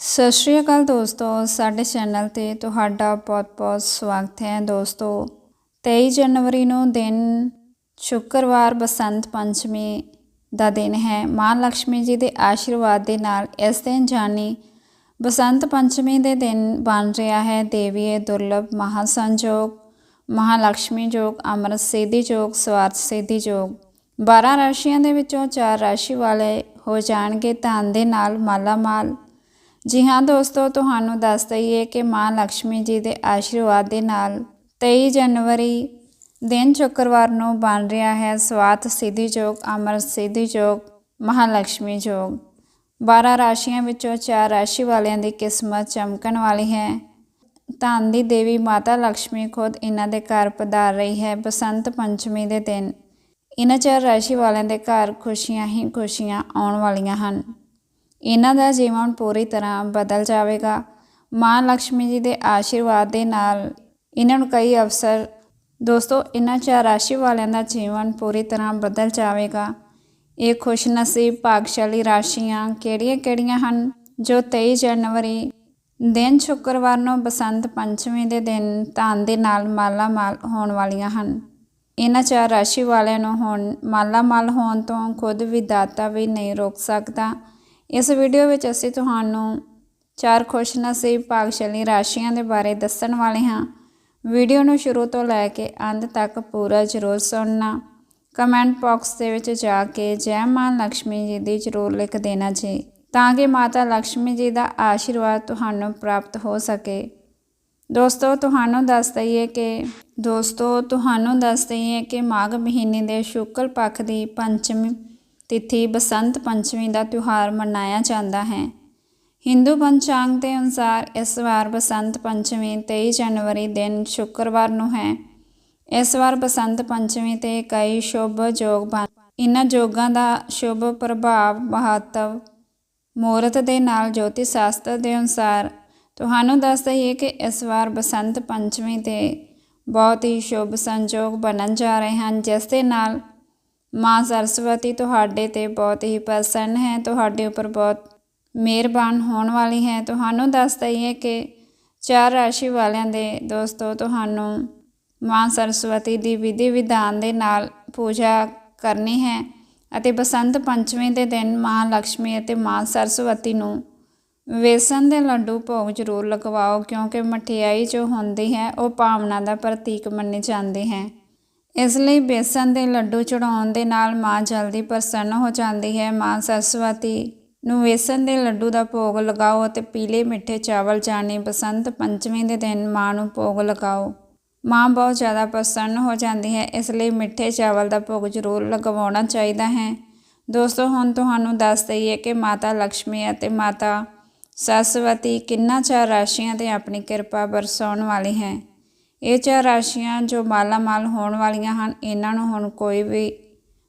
ਸਤਿ ਸ਼੍ਰੀ ਅਕਾਲ ਦੋਸਤੋ, ਸਾਡੇ ਚੈਨਲ ਤੇ ਤੁਹਾਡਾ ਬਹੁਤ-ਬਹੁਤ ਸਵਾਗਤ ਹੈ ਦੋਸਤੋ। 23 ਜਨਵਰੀ ਨੂੰ ਦਿਨ ਸ਼ੁੱਕਰਵਾਰ ਬਸੰਤ ਪੰਚਮੀ ਦਾ ਦਿਨ ਹੈ। ਮਾਂ ਲక్ష్ਮੀ ਜੀ ਦੇ ਆਸ਼ੀਰਵਾਦ ਦੇ ਨਾਲ ਇਸ ਦਿਨ ਜਾਣੀ ਬਸੰਤ ਪੰਚਮੀ ਦੇ ਦਿਨ ਬਣ ਰਿਹਾ ਹੈ। ਦੇਵੀਏ ਦੁਰਲਭ ਮਹਾ ਸੰਜੋਗ ਮਹਾ ਲక్ష్ਮੀ ਜੋਗ, ਅਮਰਤ ਸਿੱਧੀ ਜੋਗ, ਸਵਾਰਥ ਸਿੱਧੀ ਜੋਗ। 12 ਰਾਸ਼ੀਆਂ ਦੇ ਵਿੱਚੋਂ ਚਾਰ ਰਾਸ਼ੀ ਵਾਲੇ ਹੋ ਜਾਣਗੇ। ਧਨ ਦੇ ਨਾਲ ਮਾਲਾ ਮਾਲ ਜੀ ਹਾਂ ਦੋਸਤੋ, ਤੁਹਾਨੂੰ ਦੱਸ ਦਈਏ ਕਿ ਮਾਂ ਲక్ష్ਮੀ ਜੀ ਦੇ ਆਸ਼ੀਰਵਾਦ ਦੇ ਨਾਲ 23 ਜਨਵਰੀ ਦਿਨ ਸ਼ੁੱਕਰਵਾਰ ਨੂੰ ਬਣ ਰਿਹਾ ਹੈ ਸਵਾਤ ਸਿੱਧੀ ਯੋਗ ਅਮਰ ਸਿੱਧੀ ਯੋਗ ਮਹਾਲక్ష్ਮੀ ਯੋਗ 12 ਰਾਸ਼ੀਆਂ ਵਿੱਚੋਂ ਚਾਰ ਰਾਸ਼ੀ ਵਾਲਿਆਂ ਦੀ ਕਿਸਮਤ ਚਮਕਣ ਵਾਲੀ ਹੈ। ਧਨ ਦੀ ਦੇਵੀ ਮਾਤਾ ਲక్ష్ਮੀ ਖੁਦ ਇਹਨਾਂ ਦੇ ਘਰ ਪਧਾਰ ਰਹੀ ਹੈ ਬਸੰਤ ਪੰਚਮੀ ਦੇ ਦਿਨ। ਇਹਨਾਂ ਚਾਰ ਰਾਸ਼ੀ ਵਾਲਿਆਂ ਦੇ ਘਰ ਖੁਸ਼ੀਆਂ ਹੀ ਖੁਸ਼ੀਆਂ ਆਉਣ ਵਾਲੀਆਂ ਹਨ। ਇਹਨਾਂ ਦਾ ਜੀਵਨ ਪੂਰੀ ਤਰ੍ਹਾਂ ਬਦਲ ਜਾਵੇਗਾ। ਮਾਂ ਲక్ష్ਮੀ ਜੀ ਦੇ ਆਸ਼ੀਰਵਾਦ ਦੇ ਨਾਲ ਇਹਨਾਂ ਨੂੰ ਕਈ ਅਵਸਰ, ਦੋਸਤੋ, ਇਹਨਾਂ ਚਾਰ ਰਾਸ਼ੀ ਵਾਲਿਆਂ ਦਾ ਜੀਵਨ ਪੂਰੀ ਤਰ੍ਹਾਂ ਬਦਲ ਜਾਵੇਗਾ। ਇਹ ਖੁਸ਼ਨਸੀਬ ਭਾਗਸ਼ਾਲੀ ਰਾਸ਼ੀਆਂ ਕਿਹੜੀਆਂ-ਕਿਹੜੀਆਂ ਹਨ? ਜੋ 23 ਜਨਵਰੀ, ਦਿਨ ਸ਼ੁੱਕਰਵਾਰ ਨੂੰ ਬਸੰਤ ਪੰਚਮੀ ਦੇ ਦਿਨ ਧਨ ਦੇ ਨਾਲ ਮਾਲਾ ਮਾਲ ਹੋਣ ਵਾਲੀਆਂ ਹਨ। ਇਹਨਾਂ ਚਾਰ ਰਾਸ਼ੀ ਵਾਲਿਆਂ ਨੂੰ ਹੁਣ ਮਾਲਾ ਮਾਲ ਹੋਣ ਤੋਂ ਖੁਦ ਵੀ ਦਾਤਾ ਵੀ ਨਹੀਂ ਰੋਕ ਸਕਦਾ। ਇਸ ਵੀਡੀਓ ਵਿੱਚ ਅਸੀਂ ਤੁਹਾਨੂੰ ਚਾਰ ਖੁਸ਼ ਨਸੀਬ ਭਾਗਸ਼ਾਲੀ ਰਾਸ਼ੀਆਂ ਦੇ ਬਾਰੇ ਦੱਸਣ ਵਾਲੇ ਹਾਂ। ਵੀਡੀਓ ਨੂੰ ਸ਼ੁਰੂ ਤੋਂ ਲੈ ਕੇ ਅੰਤ ਤੱਕ ਪੂਰਾ ਜ਼ਰੂਰ ਸੁਣਨਾ। ਕਮੈਂਟ ਬਾਕਸ ਦੇ ਵਿੱਚ ਜਾ ਕੇ ਜੈ ਮਾਂ ਲక్ష్ਮੀ ਜੀ ਦੀ ਜ਼ਰੂਰ ਲਿਖ ਦੇਣਾ ਜੀ, ਤਾਂ ਕਿ ਮਾਤਾ ਲక్ష్ਮੀ ਜੀ ਦਾ ਆਸ਼ੀਰਵਾਦ ਤੁਹਾਨੂੰ ਪ੍ਰਾਪਤ ਹੋ ਸਕੇ। ਦੋਸਤੋ, ਤੁਹਾਨੂੰ ਦੱਸ ਦਈਏ ਕਿ, ਦੋਸਤੋ, ਤੁਹਾਨੂੰ ਦੱਸ ਦਈਏ ਕਿ ਮਾਘ ਮਹੀਨੇ ਦੇ ਸ਼ੁਕਲ ਪੱਖ ਦੀ ਪੰਚਮੀ ਤਿਥੀ ਬਸੰਤ ਪੰਚਮੀ ਦਾ ਤਿਉਹਾਰ ਮਨਾਇਆ ਜਾਂਦਾ ਹੈ। ਹਿੰਦੂ ਪੰਚਾਂਗ ਦੇ ਅਨੁਸਾਰ ਇਸ ਵਾਰ ਬਸੰਤ ਪੰਚਮੀ 23 ਜਨਵਰੀ ਦਿਨ ਸ਼ੁੱਕਰਵਾਰ ਨੂੰ ਹੈ। ਇਸ ਵਾਰ ਬਸੰਤ ਪੰਚਮੀ ਤੇ ਕਈ ਸ਼ੁਭ ਯੋਗ ਬਣ ਇਹਨਾਂ ਯੋਗਾਂ ਦਾ ਸ਼ੁਭ ਪ੍ਰਭਾਵ ਮਹੱਤਵ ਮੂਰਤ ਦੇ ਨਾਲ ਜੋਤਿਸ਼ ਸ਼ਾਸਤਰ ਦੇ ਅਨੁਸਾਰ ਤੁਹਾਨੂੰ ਦੱਸ ਦਈਏ ਕਿ ਇਸ ਵਾਰ ਬਸੰਤ ਪੰਚਮੀ ਤੇ ਬਹੁਤ ਹੀ ਸ਼ੁਭ ਸੰਜੋਗ ਬਣਨ ਜਾ ਰਹੇ ਹਨ, ਜਿਸ ਦੇ ਨਾਲ ਮਾਂ ਸਰਸਵਤੀ ਤੁਹਾਡੇ ਤੇ ਬਹੁਤ ਹੀ ਪ੍ਰਸੰਨ ਹੈ, ਤੁਹਾਡੇ ਉੱਪਰ ਬਹੁਤ ਮਿਹਰਬਾਨ ਹੋਣ ਵਾਲੀ ਹੈ। ਤੁਹਾਨੂੰ ਦੱਸ ਦਈਏ ਕਿ ਚਾਰ ਰਾਸ਼ੀ ਵਾਲਿਆਂ ਦੇ ਦੋਸਤੋ, ਤੁਹਾਨੂੰ ਮਾਂ ਸਰਸਵਤੀ ਦੀ ਵਿਧੀ ਵਿਧਾਨ ਦੇ ਨਾਲ ਪੂਜਾ ਕਰਨੀ ਹੈ ਅਤੇ ਬਸੰਤ ਪੰਚਮੀ ਦੇ ਦਿਨ ਮਾਂ ਲక్ష్ਮੀ ਅਤੇ ਮਾਂ ਸਰਸਵਤੀ ਨੂੰ ਵੇਸਣ ਦੇ ਲੱਡੂ ਭੋਗ ਜ਼ਰੂਰ ਲਗਵਾਓ, ਕਿਉਂਕਿ ਮਠਿਆਈ ਜੋ ਹੁੰਦੀ ਹੈ, ਉਹ ਭਾਵਨਾ ਦਾ ਪ੍ਰਤੀਕ ਮੰਨੀ ਜਾਂਦੀ ਹੈ। ਇਸ ਲਈ ਬੇਸਣ ਦੇ ਲੱਡੂ ਚੜਾਉਣ ਦੇ ਨਾਲ ਮਾਂ ਜਲਦੀ ਪ੍ਰਸੰਨ ਹੋ ਜਾਂਦੀ ਹੈ। ਮਾਂ ਸਰਸਵਤੀ ਨੂੰ ਵੇਸਣ ਦੇ ਲੱਡੂ ਦਾ ਭੋਗ ਲਗਾਓ ਅਤੇ ਪੀਲੇ ਮਿੱਠੇ ਚਾਵਲ ਜਾਣੀ। ਬਸੰਤ ਪੰਚਮੀ ਦੇ ਦਿਨ ਮਾਂ ਨੂੰ ਭੋਗ ਲਗਾਓ। ਮਾਂ ਬਹੁਤ ਜ਼ਿਆਦਾ ਪ੍ਰਸੰਨ ਹੋ ਜਾਂਦੀ ਹੈ, ਇਸ ਲਈ ਮਿੱਠੇ ਚਾਵਲ ਦਾ ਭੋਗ ਜ਼ਰੂਰ ਲਗਵਾਉਣਾ ਚਾਹੀਦਾ ਹੈ। ਦੋਸਤੋ, ਹੁਣ ਤੁਹਾਨੂੰ ਦੱਸ ਦਈਏ ਕਿ ਮਾਤਾ ਲక్ష్ਮੀ ਅਤੇ ਮਾਤਾ ਸਰਸਵਤੀ ਕਿੰਨਾ ਚਾਰ ਰਾਸ਼ੀਆਂ ਤੇ ਆਪਣੀ ਕਿਰਪਾ ਬਰਸਾਉਣ ਵਾਲੀ ਹੈ। ਇਹ ਚਾਰ ਰਾਸ਼ੀਆਂ ਜੋ ਮਾਲਾਮਾਲ ਹੋਣ ਵਾਲੀਆਂ ਹਨ, ਇਹਨਾਂ ਨੂੰ ਹੁਣ ਕੋਈ ਵੀ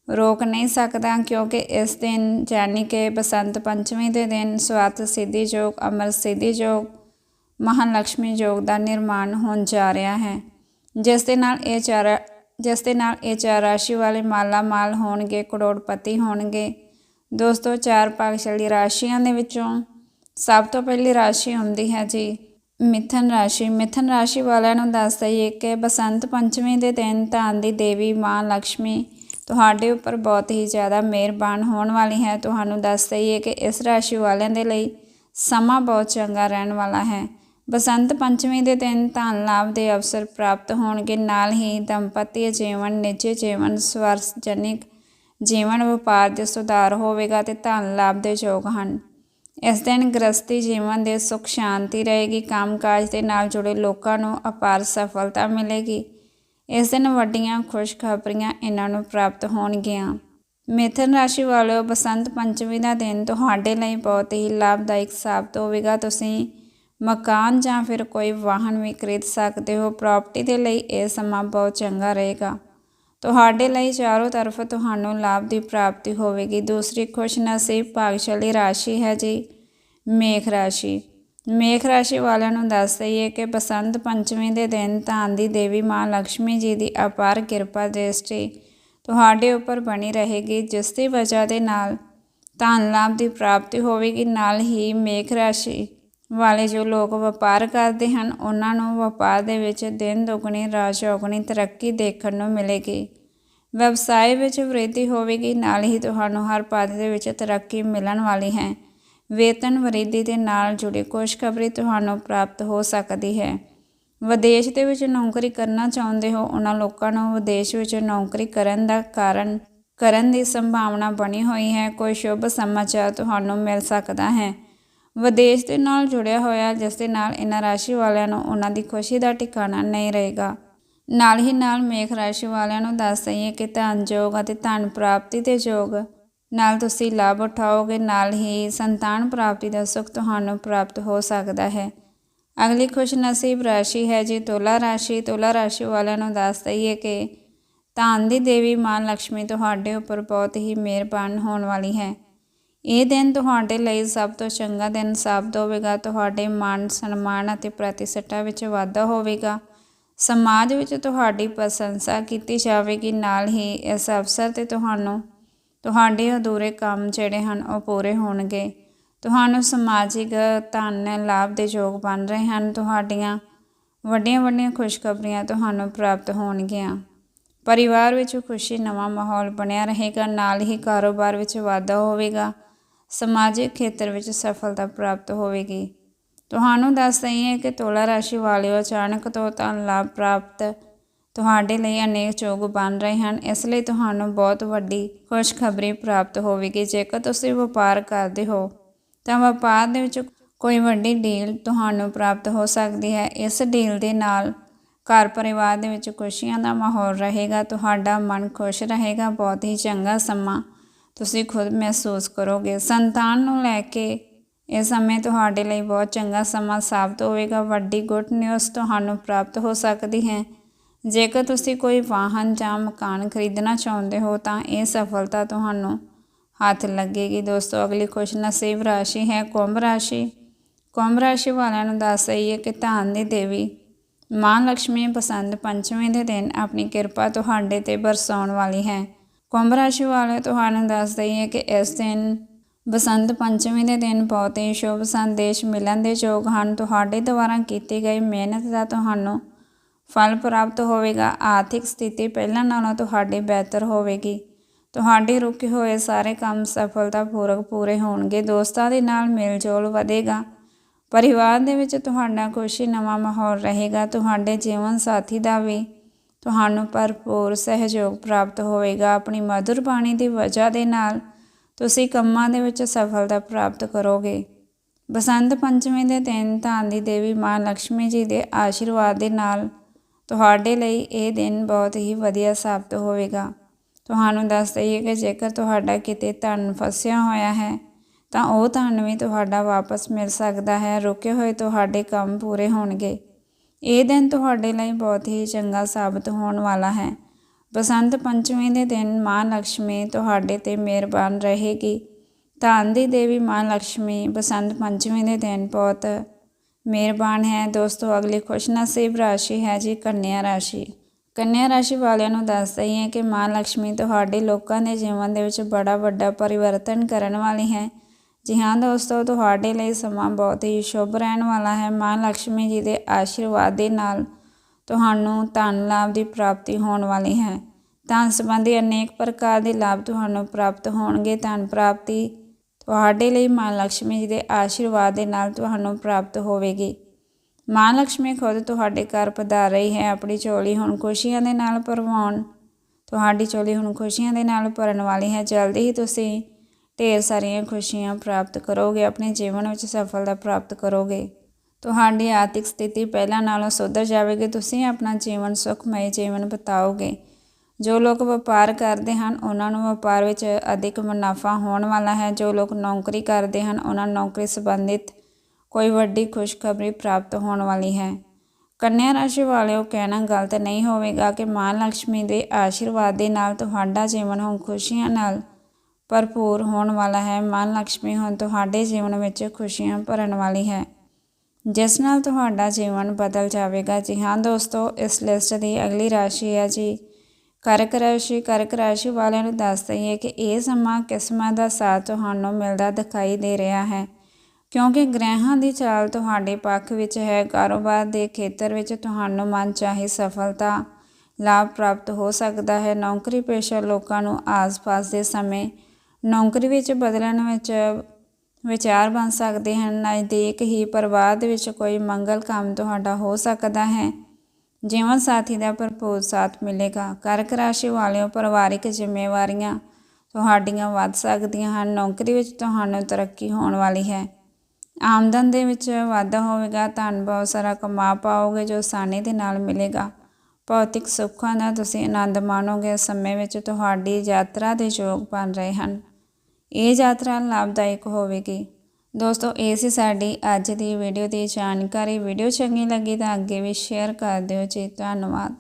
ਰੋਕ ਨਹੀਂ ਸਕਦਾ ਕਿਉਂਕਿ ਇਸ ਦਿਨ ਜਾਨੀ ਕਿ ਬਸੰਤ ਪੰਚਮੀ ਦੇ ਦਿਨ ਸਵਾਤ ਸਿੱਧੀ ਯੋਗ, ਅਮਰ ਸਿੱਧੀ ਯੋਗ, ਮਹਾਨ ਲక్ష్ਮੀ ਜੋਗ ਦਾ ਨਿਰਮਾਣ ਹੋਣ ਜਾ ਰਿਹਾ ਹੈ। ਜਿਸ ਦੇ ਨਾਲ ਇਹ ਚਾਰ, ਜਿਸ ਦੇ ਨਾਲ ਇਹ ਚਾਰ ਰਾਸ਼ੀ ਵਾਲੇ ਮਾਲਾ ਮਾਲ ਹੋਣਗੇ, ਕਰੋੜਪਤੀ ਹੋਣਗੇ। ਦੋਸਤੋ, ਚਾਰ ਭਾਗਸ਼ਾਲੀ ਰਾਸ਼ੀਆਂ ਦੇ ਵਿੱਚੋਂ ਸਭ ਤੋਂ ਪਹਿਲੀ ਰਾਸ਼ੀ ਹੁੰਦੀ ਹੈ ਜੀ ਮਿਥਨ ਰਾਸ਼ੀ। ਮਿਥਨ ਰਾਸ਼ੀ ਵਾਲਿਆਂ ਨੂੰ ਦੱਸ ਦਈਏ ਕਿ ਬਸੰਤ ਪੰਚਮੀ ਦੇ ਦਿਨ ਧਨ ਦੀ ਦੇਵੀ ਮਾਂ ਲక్ష్ਮੀ ਤੁਹਾਡੇ ਉੱਪਰ ਬਹੁਤ ਹੀ ਜ਼ਿਆਦਾ ਮਿਹਰਬਾਨ ਹੋਣ ਵਾਲੀ ਹੈ। ਤੁਹਾਨੂੰ ਦੱਸ ਦਈਏ ਕਿ ਇਸ ਰਾਸ਼ੀ ਵਾਲਿਆਂ ਦੇ ਲਈ ਸਮਾਂ ਬਹੁਤ ਚੰਗਾ ਰਹਿਣ ਵਾਲਾ ਹੈ। ਬਸੰਤ ਪੰਚਮੀ ਦੇ ਦਿਨ ਧਨ ਲਾਭ ਦੇ ਅਵਸਰ ਪ੍ਰਾਪਤ ਹੋਣਗੇ। ਨਾਲ ਹੀ ਦੰਪਤੀ ਜੀਵਨ, ਨਿੱਜੀ ਜੀਵਨ ਸਵਰਜਨਿਕ ਜੀਵਨ, ਵਪਾਰ ਦੇ ਸੁਧਾਰ ਹੋਵੇਗਾ ਤੇ ਧਨ ਲਾਭ ਦੇ ਯੋਗ ਹਨ। ਇਸ ਦਿਨ ਗ੍ਰਸਤੀ ਜੀਵਨ ਦੇ ਸੁਖ, ਸ਼ਾਂਤੀ ਰਹੇਗੀ, ਕੰਮਕਾਜ ਦੇ ਨਾਲ ਜੁੜੇ ਲੋਕਾਂ ਨੂੰ ਅਪਾਰ ਸਫਲਤਾ ਮਿਲੇਗੀ। ਇਸ ਦਿਨ ਵੱਡੀਆਂ ਖੁਸ਼ਖਬਰੀਆਂ ਇਹਨਾਂ ਨੂੰ ਪ੍ਰਾਪਤ ਹੋਣਗੀਆਂ। ਮਿਥਨ ਰਾਸ਼ੀ ਵਾਲਿਓ, ਬਸੰਤ ਪੰਚਮੀ ਦਾ ਦਿਨ ਤੁਹਾਡੇ ਲਈ ਬਹੁਤ ਹੀ ਲਾਭਦਾਇਕ ਸਾਬਤ ਹੋਵੇਗਾ। ਤੁਸੀਂ ਮਕਾਨ ਜਾਂ ਫਿਰ ਕੋਈ ਵਾਹਨ ਵੀ ਖਰੀਦ ਸਕਦੇ ਹੋ। ਪ੍ਰਾਪਰਟੀ ਦੇ ਲਈ ਇਹ ਸਮਾਂ ਬਹੁਤ ਚੰਗਾ ਰਹੇਗਾ। ਤੁਹਾਡੇ ਲਈ ਚਾਰੋਂ ਤਰਫ ਤੁਹਾਨੂੰ ਲਾਭ ਦੀ ਪ੍ਰਾਪਤੀ ਹੋਵੇਗੀ। ਦੂਸਰੀ, ਖੁਸ਼ਨਸੀਬ ਭਾਗਸ਼ਾਲੀ ਰਾਸ਼ੀ ਹੈ ਜੀ, ਮੇਖ ਰਾਸ਼ੀ। ਮੇਖ ਰਾਸ਼ੀ ਵਾਲਿਆਂ ਨੂੰ ਦੱਸ ਦਈਏ ਕਿ ਬਸੰਤ ਪੰਚਮੀ ਦੇ ਦਿਨ ਧਨ ਦੀ ਦੇਵੀ ਮਾਂ ਲక్ష్ਮੀ ਜੀ ਦੀ ਅਪਾਰ ਕਿਰਪਾ ਦ੍ਰਿਸ਼ਟੀ ਤੁਹਾਡੇ ਉੱਪਰ ਬਣੀ ਰਹੇਗੀ ਜਿਸ ਦੀ ਵਜ੍ਹਾ ਦੇ ਨਾਲ ਧਨ ਲਾਭ ਦੀ ਪ੍ਰਾਪਤੀ ਹੋਵੇਗੀ। ਨਾਲ ਹੀ ਮੇਖ ਰਾਸ਼ੀ ਵਾਲੇ ਜੋ ਲੋਕ ਵਪਾਰ ਕਰਦੇ ਹਨ, ਉਹਨਾਂ ਨੂੰ ਵਪਾਰ ਦੇ ਵਿੱਚ ਦਿਨ ਦੁਗਣੀ, ਰਾਤ ਚੌਗਣੀ ਤਰੱਕੀ ਦੇਖਣ ਨੂੰ ਮਿਲੇਗੀ। ਵਿਵਸਾਏ ਵਿੱਚ ਵ੍ਰਿੱਧੀ ਹੋਵੇਗੀ, ਨਾਲ ਹੀ ਤੁਹਾਨੂੰ ਹਰ ਪਦ ਦੇ ਵਿੱਚ ਤਰੱਕੀ ਮਿਲਣ ਵਾਲੀ ਹੈ। ਵੇਤਨ ਵ੍ਰਿੱਧੀ ਦੇ ਨਾਲ ਜੁੜੀ ਖੁਸ਼ਖਬਰੀ ਤੁਹਾਨੂੰ ਪ੍ਰਾਪਤ ਹੋ ਸਕਦੀ ਹੈ। ਵਿਦੇਸ਼ ਦੇ ਵਿੱਚ ਨੌਕਰੀ ਕਰਨਾ ਚਾਹੁੰਦੇ ਹੋ, ਉਹਨਾਂ ਲੋਕਾਂ ਨੂੰ ਵਿਦੇਸ਼ ਵਿੱਚ ਨੌਕਰੀ ਕਰਨ ਦਾ ਕਾਰਨ ਕਰਨ ਦੀ ਸੰਭਾਵਨਾ ਬਣੀ ਹੋਈ ਹੈ। ਕੋਈ ਸ਼ੁਭ ਸਮਾਚਾਰ ਤੁਹਾਨੂੰ ਮਿਲ ਸਕਦਾ ਹੈ। ਵਿਦੇਸ਼ ਦੇ ਨਾਲ ਜੁੜਿਆ ਹੋਇਆ, ਜਿਸ ਦੇ ਨਾਲ ਇਹਨਾਂ ਰਾਸ਼ੀ ਵਾਲਿਆਂ ਨੂੰ ਉਹਨਾਂ ਦੀ ਖੁਸ਼ੀ ਦਾ ਟਿਕਾਣਾ ਨਹੀਂ ਰਹੇਗਾ। ਨਾਲ ਹੀ ਨਾਲ ਮੇਖ ਰਾਸ਼ੀ ਵਾਲਿਆਂ ਨੂੰ ਦੱਸ ਦਈਏ ਕਿ ਧਨ ਯੋਗ ਅਤੇ ਧਨ ਪ੍ਰਾਪਤੀ ਦੇ ਯੋਗ ਨਾਲ ਤੁਸੀਂ ਲਾਭ ਉਠਾਓਗੇ, ਨਾਲ ਹੀ ਸੰਤਾਨ ਪ੍ਰਾਪਤੀ ਦਾ ਸੁੱਖ ਤੁਹਾਨੂੰ ਪ੍ਰਾਪਤ ਹੋ ਸਕਦਾ ਹੈ। ਅਗਲੀ ਖੁਸ਼ ਨਸੀਬ ਰਾਸ਼ੀ ਹੈ ਜੀ ਤੁਲਾ ਰਾਸ਼ੀ। ਤੁਲਾ ਰਾਸ਼ੀ ਵਾਲਿਆਂ ਨੂੰ ਦੱਸ ਦਈਏ ਕਿ ਧਨ ਦੀ ਦੇਵੀ ਮਾਂ ਲక్ష్ਮੀ ਤੁਹਾਡੇ ਉੱਪਰ ਬਹੁਤ ਹੀ ਮਿਹਰਬਾਨ ਹੋਣ ਵਾਲੀ ਹੈ। ਇਹ ਦਿਨ ਤੁਹਾਡੇ ਲਈ ਸਭ ਤੋਂ ਚੰਗਾ ਦਿਨ ਸਾਬਤ ਹੋਵੇਗਾ। ਤੁਹਾਡੇ ਮਾਨ ਸਨਮਾਨ ਅਤੇ ਪ੍ਰਤੀਸ਼ਠਾ ਵਿੱਚ ਵਾਧਾ ਹੋਵੇਗਾ। ਸਮਾਜ ਵਿੱਚ ਤੁਹਾਡੀ ਪ੍ਰਸ਼ੰਸਾ ਕੀਤੀ ਜਾਵੇਗੀ। ਨਾਲ ਹੀ ਇਸ ਅਵਸਰ ਤੇ ਤੁਹਾਨੂੰ ਤੁਹਾਡੇ ਅਧੂਰੇ ਕੰਮ ਜਿਹੜੇ ਹਨ ਉਹ ਪੂਰੇ ਹੋਣਗੇ। ਤੁਹਾਨੂੰ ਸਮਾਜਿਕ ਧਨ, ਲਾਭ ਦੇ ਯੋਗ ਬਣ ਰਹੇ ਹਨ। ਤੁਹਾਡੀਆਂ ਵੱਡੀਆਂ ਵੱਡੀਆਂ ਖੁਸ਼ਖਬਰੀਆਂ ਤੁਹਾਨੂੰ ਪ੍ਰਾਪਤ ਹੋਣਗੀਆਂ। ਪਰਿਵਾਰ ਵਿੱਚ ਖੁਸ਼ੀ, ਨਵਾਂ ਮਾਹੌਲ ਬਣਿਆ ਰਹੇਗਾ। ਨਾਲ ਹੀ ਕਾਰੋਬਾਰ ਵਿੱਚ ਵਾਧਾ ਹੋਵੇਗਾ। ਸਮਾਜਿਕ ਖੇਤਰ ਵਿੱਚ ਸਫਲਤਾ ਪ੍ਰਾਪਤ ਹੋਵੇਗੀ। ਤੁਹਾਨੂੰ ਦੱਸ ਦਈਏ ਕਿ ਤੁਲਾ ਰਾਸ਼ੀ ਵਾਲਿਓ ਅਚਾਨਕ ਤੋਂ ਧਨ ਲਾਭ ਪ੍ਰਾਪਤ ਤੁਹਾਡੇ ਲਈ ਅਨੇਕ ਯੋਗ ਬਣ ਰਹੇ ਹਨ। ਇਸ ਲਈ ਤੁਹਾਨੂੰ ਬਹੁਤ ਵੱਡੀ ਖੁਸ਼ਖਬਰੀ ਪ੍ਰਾਪਤ ਹੋਵੇਗੀ। ਜੇਕਰ ਤੁਸੀਂ ਵਪਾਰ ਕਰਦੇ ਹੋ, ਤਾਂ ਵਪਾਰ ਦੇ ਵਿੱਚ ਕੋਈ ਵੱਡੀ ਡੀਲ ਤੁਹਾਨੂੰ ਪ੍ਰਾਪਤ ਹੋ ਸਕਦੀ ਹੈ। ਇਸ ਡੀਲ ਦੇ ਨਾਲ ਘਰ ਪਰਿਵਾਰ ਦੇ ਵਿੱਚ ਖੁਸ਼ੀਆਂ ਦਾ ਮਾਹੌਲ ਰਹੇਗਾ, ਤੁਹਾਡਾ ਮਨ ਖੁਸ਼ ਰਹੇਗਾ। ਬਹੁਤ ਹੀ ਚੰਗਾ ਸਮਾਂ ਤੁਸੀਂ ਖੁਦ ਮਹਿਸੂਸ ਕਰੋਗੇ। ਸੰਤਾਨ ਨੂੰ ਲੈ ਕੇ ਇਹ ਸਮੇਂ ਤੁਹਾਡੇ ਲਈ ਬਹੁਤ ਚੰਗਾ ਸਮਾਂ ਸਾਬਤ ਹੋਵੇਗਾ। ਵੱਡੀ ਗੁੱਡ ਨਿਊਜ਼ ਤੁਹਾਨੂੰ ਪ੍ਰਾਪਤ ਹੋ ਸਕਦੀ ਹੈ। ਜੇਕਰ ਤੁਸੀਂ ਕੋਈ ਵਾਹਨ ਜਾਂ ਮਕਾਨ ਖਰੀਦਣਾ ਚਾਹੁੰਦੇ ਹੋ, ਤਾਂ ਇਹ ਸਫਲਤਾ ਤੁਹਾਨੂੰ ਹੱਥ ਲੱਗੇਗੀ। ਦੋਸਤੋ, ਅਗਲੀ ਖੁਸ਼ ਨਸੀਬ ਰਾਸ਼ੀ ਹੈ ਕੁੰਭ ਰਾਸ਼ੀ। ਕੁੰਭ ਰਾਸ਼ੀ ਵਾਲਿਆਂ ਨੂੰ ਦੱਸ ਰਹੀ ਹੈ ਕਿ ਧਨ ਦੀ ਦੇਵੀ ਮਾਂ ਲక్ష్ਮੀ ਬਸੰਤ ਪੰਚਮੀ ਦੇ ਦਿਨ ਆਪਣੀ ਕਿਰਪਾ ਤੁਹਾਡੇ ਤੇ ਬਰਸਾਉਣ ਵਾਲੀ ਹੈ। ਕੁੰਭ ਰਾਸ਼ੀ ਵਾਲੇ ਤੁਹਾਨੂੰ ਦੱਸ ਦਈਏ ਕਿ ਇਸ ਦਿਨ ਬਸੰਤ ਪੰਚਮੀ ਦੇ ਦਿਨ ਬਹੁਤ ਹੀ ਸ਼ੁਭ ਸੰਦੇਸ਼ ਮਿਲਣ ਦੇ ਯੋਗ ਹਨ। ਤੁਹਾਡੇ ਦੁਆਰਾ ਕੀਤੀ ਗਈ ਮਿਹਨਤ ਦਾ ਤੁਹਾਨੂੰ ਫਲ ਪ੍ਰਾਪਤ ਹੋਵੇਗਾ। ਆਰਥਿਕ ਸਥਿਤੀ ਪਹਿਲਾਂ ਨਾਲੋਂ ਤੁਹਾਡੀ ਬਿਹਤਰ ਹੋਵੇਗੀ। ਤੁਹਾਡੇ ਰੁਕੇ ਹੋਏ ਸਾਰੇ ਕੰਮ ਸਫਲਤਾਪੂਰਵਕ ਪੂਰੇ ਹੋਣਗੇ। ਦੋਸਤਾਂ ਦੇ ਨਾਲ ਮੇਲਜੋਲ ਵਧੇਗਾ। ਪਰਿਵਾਰ ਦੇ ਵਿੱਚ ਤੁਹਾਡਾ ਖੁਸ਼ੀ, ਨਵਾਂ ਮਾਹੌਲ ਰਹੇਗਾ। ਤੁਹਾਡੇ ਜੀਵਨ ਸਾਥੀ ਦਾ ਵੀ ਤੁਹਾਨੂੰ ਭਰਪੂਰ ਸਹਿਯੋਗ ਪ੍ਰਾਪਤ ਹੋਵੇਗਾ। ਆਪਣੀ ਮਧੁਰ ਬਾਣੀ ਦੀ ਵਜ੍ਹਾ ਦੇ ਨਾਲ ਤੁਸੀਂ ਕੰਮਾਂ ਦੇ ਵਿੱਚ ਸਫਲਤਾ ਪ੍ਰਾਪਤ ਕਰੋਗੇ। ਬਸੰਤ ਪੰਚਮੀ ਦੇ ਦਿਨ ਧਨ ਦੀ ਦੇਵੀ ਮਾਂ ਲక్ష్ਮੀ ਜੀ ਦੇ ਆਸ਼ੀਰਵਾਦ ਦੇ ਨਾਲ ਤੁਹਾਡੇ ਲਈ ਇਹ ਦਿਨ ਬਹੁਤ ਹੀ ਵਧੀਆ ਸਾਬਤ ਹੋਵੇਗਾ। ਤੁਹਾਨੂੰ ਦੱਸ ਦਈਏ ਕਿ ਜੇਕਰ ਤੁਹਾਡਾ ਕਿਤੇ ਧਨ ਫਸਿਆ ਹੋਇਆ ਹੈ, ਤਾਂ ਉਹ ਧਨ ਵੀ ਤੁਹਾਡਾ ਵਾਪਸ ਮਿਲ ਸਕਦਾ ਹੈ। ਰੁਕੇ ਹੋਏ ਤੁਹਾਡੇ ਕੰਮ ਪੂਰੇ ਹੋਣਗੇ। ਇਹ ਦਿਨ ਤੁਹਾਡੇ ਲਈ ਬਹੁਤ ਹੀ ਚੰਗਾ ਸਾਬਤ ਹੋਣ ਵਾਲਾ ਹੈ। ਬਸੰਤ ਪੰਚਮੀ ਦੇ ਦਿਨ ਮਾਂ ਲక్ష్ਮੀ ਤੁਹਾਡੇ ਤੇ ਮਿਹਰਬਾਨ ਰਹੇਗੀ। ਧਨ ਦੀ ਦੇਵੀ ਮਾਂ ਲక్ష్ਮੀ ਬਸੰਤ ਪੰਚਮੀ ਦੇ ਦਿਨ ਬਹੁਤ ਮਿਹਰਬਾਨ ਹੈ। ਦੋਸਤੋ, ਅਗਲੀ ਖੁਸ਼ਨਸੀਬ ਰਾਸ਼ੀ ਹੈ ਜੀ ਕੰਨਿਆ ਰਾਸ਼ੀ। ਕੰਨਿਆ ਰਾਸ਼ੀ ਵਾਲਿਆਂ ਨੂੰ ਦੱਸ ਦਈਏ ਕਿ ਮਾਂ ਲక్ష్ਮੀ ਤੁਹਾਡੇ ਲੋਕਾਂ ਦੇ ਜੀਵਨ ਦੇ ਵਿੱਚ ਬੜਾ ਵੱਡਾ ਪਰਿਵਰਤਨ ਕਰਨ ਵਾਲੀ ਹੈ। ਜੀ ਹਾਂ ਦੋਸਤੋ, ਤੁਹਾਡੇ ਲਈ ਸਮਾਂ ਬਹੁਤ ਹੀ ਸ਼ੁਭ ਰਹਿਣ ਵਾਲਾ ਹੈ। ਮਾਂ ਲక్ష్ਮੀ ਜੀ ਦੇ ਆਸ਼ੀਰਵਾਦ ਦੇ ਨਾਲ ਤੁਹਾਨੂੰ ਧਨ ਲਾਭ ਦੀ ਪ੍ਰਾਪਤੀ ਹੋਣ ਵਾਲੀ ਹੈ। ਧਨ ਸੰਬੰਧੀ ਅਨੇਕ ਪ੍ਰਕਾਰ ਦੇ ਲਾਭ ਤੁਹਾਨੂੰ ਪ੍ਰਾਪਤ ਹੋਣਗੇ। ਧਨ ਪ੍ਰਾਪਤੀ ਤੁਹਾਡੇ ਲਈ ਮਾਂ ਲక్ష్ਮੀ ਜੀ ਦੇ ਆਸ਼ੀਰਵਾਦ ਦੇ ਨਾਲ ਤੁਹਾਨੂੰ ਪ੍ਰਾਪਤ ਹੋਵੇਗੀ। ਮਾਂ ਲక్ష్ਮੀ ਖੁਦ ਤੁਹਾਡੇ ਘਰ ਪਧਾਰ ਰਹੀ ਹੈ। ਆਪਣੀ ਚੋਲੀ ਹੁਣ ਖੁਸ਼ੀਆਂ ਦੇ ਨਾਲ ਭਰਵਾਉਣ, ਤੁਹਾਡੀ ਚੋਲੀ ਹੁਣ ਖੁਸ਼ੀਆਂ ਦੇ ਨਾਲ ਭਰਨ ਵਾਲੀ ਹੈ। ਜਲਦੀ ਹੀ ਤੁਸੀਂ ਢੇਰ ਸਾਰੀਆਂ ਖੁਸ਼ੀਆਂ ਪ੍ਰਾਪਤ ਕਰੋਗੇ, ਆਪਣੇ ਜੀਵਨ ਵਿੱਚ ਸਫਲਤਾ ਪ੍ਰਾਪਤ ਕਰੋਗੇ। ਤੁਹਾਡੀ ਆਰਥਿਕ ਸਥਿਤੀ ਪਹਿਲਾਂ ਨਾਲੋਂ ਸੁਧਰ ਜਾਵੇਗੀ, ਤੁਸੀਂ ਆਪਣਾ ਜੀਵਨ ਸੁਖਮਈ ਜੀਵਨ ਬਿਤਾਓਗੇ। ਜੋ ਲੋਕ ਵਪਾਰ ਕਰਦੇ ਹਨ, ਉਹਨਾਂ ਨੂੰ ਵਪਾਰ ਵਿੱਚ ਅਧਿਕ ਮੁਨਾਫਾ ਹੋਣ ਵਾਲਾ ਹੈ। ਜੋ ਲੋਕ ਨੌਕਰੀ ਕਰਦੇ ਹਨ, ਉਹਨਾਂ ਨੂੰ ਨੌਕਰੀ ਸੰਬੰਧਿਤ ਕੋਈ ਵੱਡੀ ਖੁਸ਼ਖਬਰੀ ਪ੍ਰਾਪਤ ਹੋਣ ਵਾਲੀ ਹੈ। ਕੰਨਿਆ ਰਾਸ਼ੀ ਵਾਲਿਓ, ਕਹਿਣਾ ਗਲਤ ਨਹੀਂ ਹੋਵੇਗਾ ਕਿ ਮਾਂ ਲక్ష్ਮੀ ਦੇ ਆਸ਼ੀਰਵਾਦ ਦੇ ਨਾਲ ਤੁਹਾਡਾ ਜੀਵਨ ਹੁਣ ਖੁਸ਼ੀਆਂ ਨਾਲ ਭਰਪੂਰ ਹੋਣ ਵਾਲਾ ਹੈ। ਮਾਂ ਲక్ష్ਮੀ ਹੁਣ ਤੁਹਾਡੇ ਜੀਵਨ ਵਿੱਚ ਖੁਸ਼ੀਆਂ ਭਰਨ ਵਾਲੀ ਹੈ। ਜਿਸ ਨਾਲ ਤੁਹਾਡਾ ਜੀਵਨ ਬਦਲ ਜਾਵੇਗਾ। ਜੀ ਹਾਂ ਦੋਸਤੋ, ਇਸ ਲਿਸਟ ਦੀ ਅਗਲੀ ਰਾਸ਼ੀ ਹੈ ਜੀ। ਕਰਕ ਰਾਸ਼ੀ ਕਰਕ ਰਾਸ਼ੀ ਵਾਲਿਆਂ ਨੂੰ ਦੱਸ ਦਈਏ ਕਿ ਇਹ ਸਮਾਂ ਕਿਸਮਾਂ ਦਾ ਸਾਥ ਤੁਹਾਨੂੰ ਮਿਲਦਾ ਦਿਖਾਈ ਦੇ ਰਿਹਾ ਹੈ। ਕਿਉਂਕਿ ਗ੍ਰਹਿਾਂ ਦੀ ਚਾਲ ਤੁਹਾਡੇ ਪੱਖ ਵਿੱਚ ਹੈ। ਕਾਰੋਬਾਰ ਦੇ ਖੇਤਰ ਵਿੱਚ ਤੁਹਾਨੂੰ ਮਨ ਚਾਹੀ ਸਫਲਤਾ, ਲਾਭ ਪ੍ਰਾਪਤ ਹੋ ਸਕਦਾ ਹੈ। ਨੌਕਰੀ ਪੇਸ਼ਾ ਲੋਕਾਂ ਨੂੰ ਆਸ-ਪਾਸ ਦੇ ਸਮੇਂ ਨੌਕਰੀ ਵਿੱਚ ਬਦਲਣ ਵਿੱਚ ਵਿਚਾਰ ਬਣ ਸਕਦੇ ਹਨ। ਨਜ਼ਦੀਕ ਹੀ ਪਰਿਵਾਰ ਦੇ ਵਿੱਚ ਕੋਈ ਮੰਗਲ ਕੰਮ ਤੁਹਾਡਾ ਹੋ ਸਕਦਾ ਹੈ। ਜੀਵਨ ਸਾਥੀ ਦਾ ਭਰਪੂਰ ਸਾਥ ਮਿਲੇਗਾ। ਕਰਕ ਰਾਸ਼ੀ ਵਾਲਿਓ ਪਰਿਵਾਰਿਕ ਜ਼ਿੰਮੇਵਾਰੀਆਂ ਤੁਹਾਡੀਆਂ ਵੱਧ ਸਕਦੀਆਂ ਹਨ। ਨੌਕਰੀ ਵਿੱਚ ਤੁਹਾਨੂੰ ਤਰੱਕੀ ਹੋਣ ਵਾਲੀ ਹੈ। ਆਮਦਨ ਦੇ ਵਿੱਚ ਵਾਧਾ ਹੋਵੇਗਾ। ਧਨ ਬਹੁਤ ਸਾਰਾ ਕਮਾ ਪਾਓਗੇ ਜੋ ਆਸਾਨੀ ਦੇ ਨਾਲ ਮਿਲੇਗਾ। ਭੌਤਿਕ ਸੁੱਖਾਂ ਦਾ ਤੁਸੀਂ ਆਨੰਦ ਮਾਣੋਗੇ। ਸਮੇਂ ਵਿੱਚ ਤੁਹਾਡੀ ਯਾਤਰਾ ਦੇ ਯੋਗ ਬਣ ਰਹੇ ਹਨ। ਇਹ ਯਾਤਰਾ ਲਾਭਦਾਇਕ ਹੋਵੇਗੀ। ਦੋਸਤੋ, ਇਹ ਸੀ ਸਾਡੀ ਅੱਜ ਦੀ ਵੀਡੀਓ ਦੀ ਜਾਣਕਾਰੀ। ਵੀਡੀਓ ਚੰਗੀ ਲੱਗੀ ਤਾਂ ਅੱਗੇ ਵੀ ਸ਼ੇਅਰ ਕਰ ਦਿਓ ਜੀ। ਧੰਨਵਾਦ।